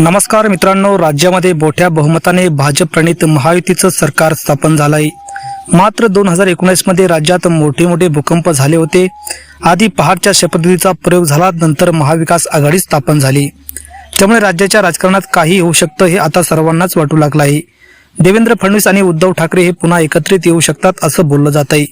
नमस्कार मित्रांनो राज्यामध्ये मोठ्या बहुमताने भाजप प्रणित महायुतीचं सरकार स्थापन झालं आहे मात्र दोन हजार एकोणीसमध्ये राज्यात मोठे मोठे भूकंप झाले होते. आधी पहाडच्या शपथविधीचा प्रयोग झाला नंतर महाविकास आघाडी स्थापन झाली. त्यामुळे राज्याच्या राजकारणात काही होऊ शकतं हे आता सर्वांनाच वाटू लागलं आहे देवेंद्र फडणवीस आणि उद्धव ठाकरे हे पुन्हा एकत्रित येऊ शकतात असं बोललं जात आहे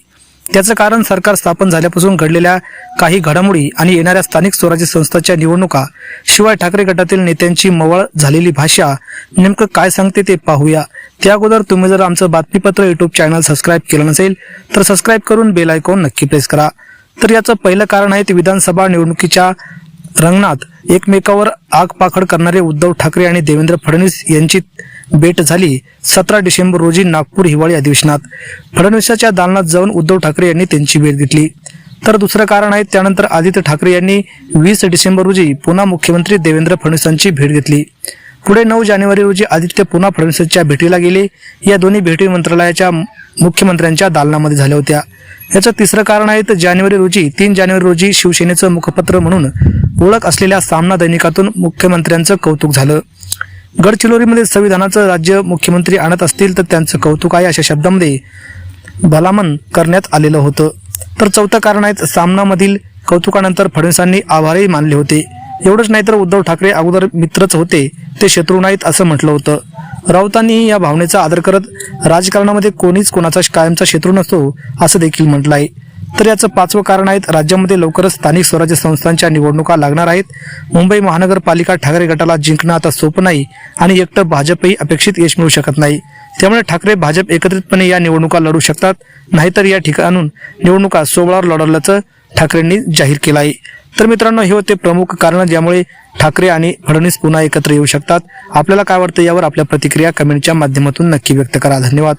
त्याचं कारण सरकार स्थापन झाल्यापासून घडलेल्या काही घडामोडी आणि येणाऱ्या स्थानिक स्वराज्य संस्थांच्या निवडणुका शिवाय ठाकरे गटातील नेत्यांची मवळ झालेली भाषा नेमकं काय सांगते ते पाहूया. त्या अगोदर तुम्ही जर आमचं बातमीपत्र युट्यूब चॅनल सबस्क्राईब केलं नसेल तर सबस्क्राईब करून बेल आयकॉन नक्की प्रेस करा. तर याचं पहिलं कारण आहे ते विधानसभा निवडणुकीच्या रंगणात एकमेकावर आग पाखड करणारे उद्धव ठाकरे आणि देवेंद्र फडणवीस यांची भेट झाली सतरा डिसेंबर रोजी नागपूर हिवाळी अधिवेशनात. फडणवीसाच्या दालनात जाऊन उद्धव ठाकरे यांनी त्यांची भेट घेतली. तर दुसरं कारण आहे त्यानंतर आदित्य ठाकरे यांनी वीस डिसेंबर रोजी पुन्हा मुख्यमंत्री देवेंद्र फडणवीसांची भेट घेतली. पुढे नऊ जानेवारी रोजी आदित्य पुन्हा फडणवीसांच्या भेटीला गेले. या दोन्ही भेटी मंत्रालयाच्या मुख्यमंत्र्यांच्या दालनामध्ये झाल्या होत्या. याचं तिसरं कारण आहे तर जानेवारी रोजी तीन जानेवारी रोजी शिवसेनेचं मुखपत्र म्हणून ओळख असलेल्या सामना दैनिकातून मुख्यमंत्र्यांचं कौतुक झालं. गडचिरोलीमध्ये संविधानाचं राज्य मुख्यमंत्री आणत असतील तर त्यांचं कौतुक आहे अशा शब्दामध्ये भलामण करण्यात आलेलं होतं. तर चौथं कारण आहे सामनामधील कौतुकानंतर फडणवीसांनी आभारही मानले होते. एवढंच नाही तर उद्धव ठाकरे अगोदर मित्रच होते ते शत्रू नाहीत असं म्हटलं होतं. राऊतांनीही या भावनेचा आदर करत राजकारणामध्ये कोणीच कोणाचा कायमचा शत्रू नसतो असं देखील म्हटलं आहे तर याचं पाचवं कारण आहेत राज्यामध्ये लवकरच स्थानिक स्वराज्य संस्थांच्या निवडणुका लागणार आहेत. मुंबई महानगरपालिका ठाकरे गटाला जिंकणं आता सोपं नाही आणि एकटं भाजपही अपेक्षित यश मिळू शकत नाही. त्यामुळे ठाकरे भाजप एकत्रितपणे या निवडणुका लढू शकतात नाहीतर या ठिकाणून निवडणुका सोबळावर लढवल्याचं ठाकरेंनी जाहीर केलं आहे तर मित्रांनो हे होते प्रमुख कारण ज्यामुळे ठाकरे आणि फडणवीस पुन्हा एकत्र येऊ शकतात. आपल्याला काय वाटतं यावर आपल्या प्रतिक्रिया कमेंटच्या माध्यमातून नक्की व्यक्त करा. धन्यवाद.